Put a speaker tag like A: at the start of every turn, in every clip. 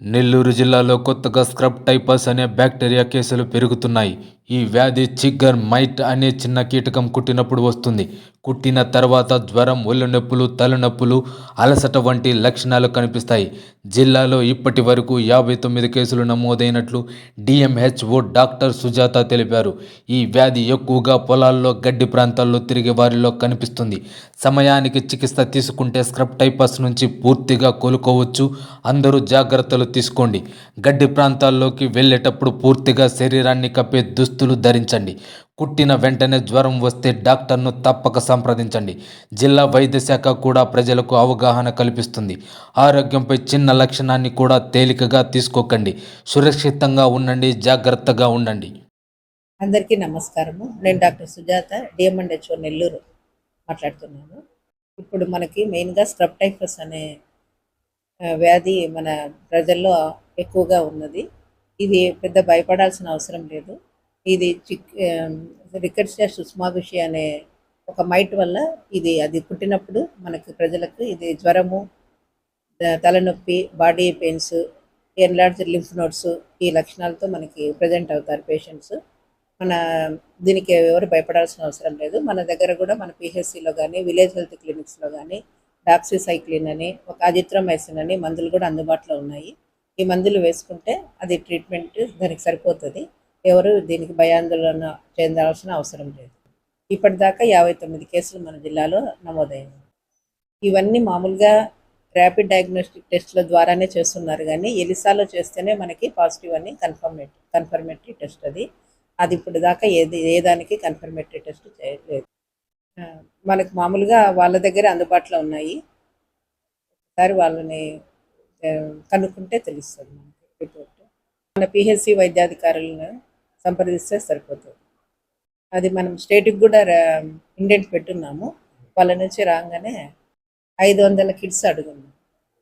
A: నెల్లూరు జిల్లాలో కొత్తగా scrub typhus అనే బ్యాక్టీరియా కేసులు పెరుగుతున్నాయి. ఈ వ్యాధి చిగ్గర్ మైట్ అనే చిన్న కీటకం కుట్టినప్పుడు వస్తుంది. కుట్టిన తర్వాత జ్వరం ఒళ్ళు నొప్పులు తలనొప్పులు అలసట వంటి లక్షణాలు కనిపిస్తాయి. జిల్లాలో ఇప్పటి వరకు యాభై తొమ్మిది కేసులు నమోదైనట్లు డిఎంహెచ్ఓ డాక్టర్ సుజాత తెలిపారు. ఈ వ్యాధి ఎక్కువగా పొలాల్లో గడ్డి ప్రాంతాల్లో తిరిగే వారిలో కనిపిస్తుంది. సమయానికి చికిత్స తీసుకుంటే స్క్రబ్ టైపస్ నుంచి పూర్తిగా కోలుకోవచ్చు. అందరూ జాగ్రత్తలు తీసుకోండి. గడ్డి ప్రాంతాల్లోకి వెళ్ళేటప్పుడు పూర్తిగా శరీరాన్ని కప్పే దుస్తులు ధరించండి. కుట్టిన వెంటనే జ్వరం వస్తే డాక్టర్ను తప్పక సంప్రదించండి. జిల్లా వైద్య శాఖ కూడా ప్రజలకు అవగాహన కల్పిస్తుంది. ఆరోగ్యంపై చిన్న లక్షణాన్ని కూడా తేలికగా తీసుకోకండి. సురక్షితంగా ఉండండి జాగ్రత్తగా ఉండండి.
B: అందరికీ నమస్కారము. నేను డాక్టర్ సుజాత డిఎంఎండ్హెచ్ఓ నెల్లూరు మాట్లాడుతున్నాను. ఇప్పుడు మనకి మెయిన్గా స్క్రబ్ టైఫస్ అనే వ్యాధి మన ప్రజల్లో ఎక్కువగా ఉన్నది. ఇది పెద్ద భయపడాల్సిన అవసరం లేదు. ఇది చిక్ రికర్షియా సుష్మాభిషి అనే ఒక మైట్ వల్ల ఇది అది పుట్టినప్పుడు మనకి ప్రజలకు ఇది జ్వరము తలనొప్పి body pains enlarge lymph nodes ఈ లక్షణాలతో మనకి ప్రజెంట్ అవుతారు పేషెంట్స్. మన దీనికి ఎవరు భయపడాల్సిన అవసరం లేదు. మన దగ్గర కూడా మన పిహెచ్సిలో కానీ విలేజ్ హెల్త్ క్లినిక్స్లో కానీ డాక్సిసైక్లిన్ అని ఒక అజిత్రమైసిన్ అని మందులు కూడా అందుబాటులో ఉన్నాయి. ఈ మందులు వేసుకుంటే అది ట్రీట్మెంట్ దానికి సరిపోతుంది. ఎవరు దీనికి భయాందోళన చెందాల్సిన అవసరం లేదు. ఇప్పటిదాకా యాభై తొమ్మిది కేసులు మన జిల్లాలో నమోదైనవి. ఇవన్నీ మామూలుగా ర్యాపిడ్ డయాగ్నోస్టిక్ టెస్ట్ల ద్వారానే చేస్తున్నారు కానీ ఎలిసాలో చేస్తేనే మనకి పాజిటివ్ అని కన్ఫర్మేట్ కన్ఫర్మేటరీ టెస్ట్ అది. అది ఇప్పుడు దాకా ఏది ఏ దానికి కన్ఫర్మేటరీ టెస్ట్ చేయలేదు. మనకు మామూలుగా వాళ్ళ దగ్గర అందుబాటులో ఉన్నాయి. ఒకసారి వాళ్ళని కనుక్కుంటే తెలుస్తుంది మనకి రిపోర్ట్. మన పిహెచ్సి వైద్యాధికారులను సంప్రదిస్తే సరిపోతుంది. అది మనం స్టేట్కి కూడా ఇండెంట్ పెట్టున్నాము. వాళ్ళ నుంచి రాగానే ఐదు వందల కిట్స్ అడుగున్నాం.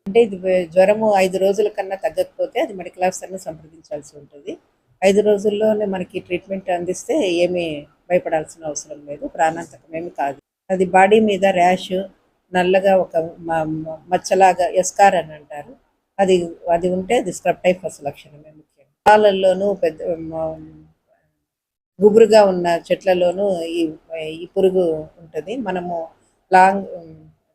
B: అంటే ఇది జ్వరము ఐదు రోజుల కన్నా తగ్గకపోతే అది మెడికల్ ఆఫీసర్ని సంప్రదించాల్సి ఉంటుంది. ఐదు రోజుల్లోనే మనకి ట్రీట్మెంట్ అందిస్తే ఏమీ భయపడాల్సిన అవసరం లేదు. ప్రాణాంతకం ఏమి కాదు. అది బాడీ మీద ర్యాష్ నల్లగా ఒక మ- మచ్చలాగా ఎస్కార్ అని అంటారు. అది అది ఉంటే అది స్క్రబ్ టైఫస్ లక్షణమే ముఖ్యం. పాలల్లోనూ పెద్ద గుబురుగా ఉన్న చెట్లలోనూ ఈ ఈ పురుగు ఉంటుంది. మనము లాంగ్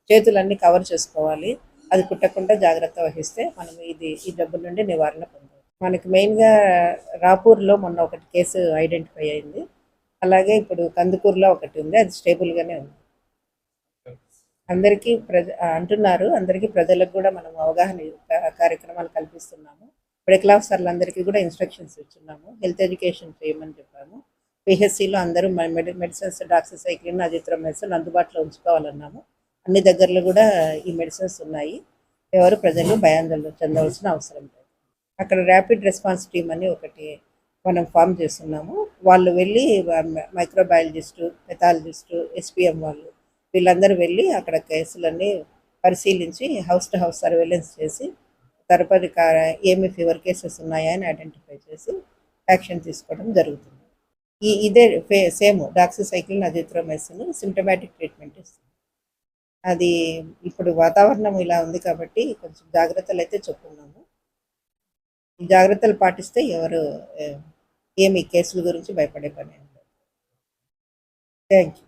B: చేతులన్నీ కవర్ చేసుకోవాలి. అది కుట్టకుండా జాగ్రత్త వహిస్తే మనం ఇది ఈ జబ్బు నుండి నివారణ పొందవచ్చు. మనకి మెయిన్గా రాపూర్లో మొన్న ఒకటి కేసు ఐడెంటిఫై అయింది. అలాగే ఇప్పుడు కందుకూరులో ఒకటి ఉంది. అది స్టేబుల్గానే ఉంది. అందరికీ ప్రజ అంటున్నారు. అందరికీ ప్రజలకు కూడా మనం అవగాహన కార్యక్రమాలు కల్పిస్తున్నాము. మెడికల్ ఆఫీసర్లందరికీ కూడా ఇన్స్ట్రక్షన్స్ ఇస్తున్నాము. హెల్త్ ఎడ్యుకేషన్ చేయమని చెప్పాము. పిహెచ్సిలో అందరూ మెడి మెడిసిన్స్ డాక్సిసైక్లిన్ అజిత్రోమైసిన్ అందుబాటులో ఉంచుకోవాలన్నాము. అన్ని దగ్గరలో కూడా ఈ మెడిసిన్స్ ఉన్నాయి. ఎవరు ప్రజలు భయాందోళన చెందవలసిన అవసరం లేదు. అక్కడ ర్యాపిడ్ రెస్పాన్స్ టీమ్ అని ఒకటి మనం ఫామ్ చేస్తున్నాము. వాళ్ళు వెళ్ళి మైక్రోబయాలజిస్టు పెథాలజిస్టు ఎస్పీఎం వాళ్ళు వీళ్ళందరూ వెళ్ళి అక్కడ కేసులన్నీ పరిశీలించి హౌస్ టు హౌస్ సర్వేలెన్స్ చేసి తరపతి ఏమి ఫీవర్ కేసెస్ ఉన్నాయా అని ఐడెంటిఫై చేసి యాక్షన్ తీసుకోవడం జరుగుతుంది. ఈ ఇదే ఫే same doxycycline azithromycin symptomatic treatment ఇస్తుంది. అది ఇప్పుడు వాతావరణం ఇలా ఉంది కాబట్టి కొంచెం జాగ్రత్తలు అయితే చెప్పుకున్నాము. ఈ జాగ్రత్తలు పాటిస్తే ఎవరు ఏమి కేసుల గురించి భయపడే పని థ్యాంక్ యూ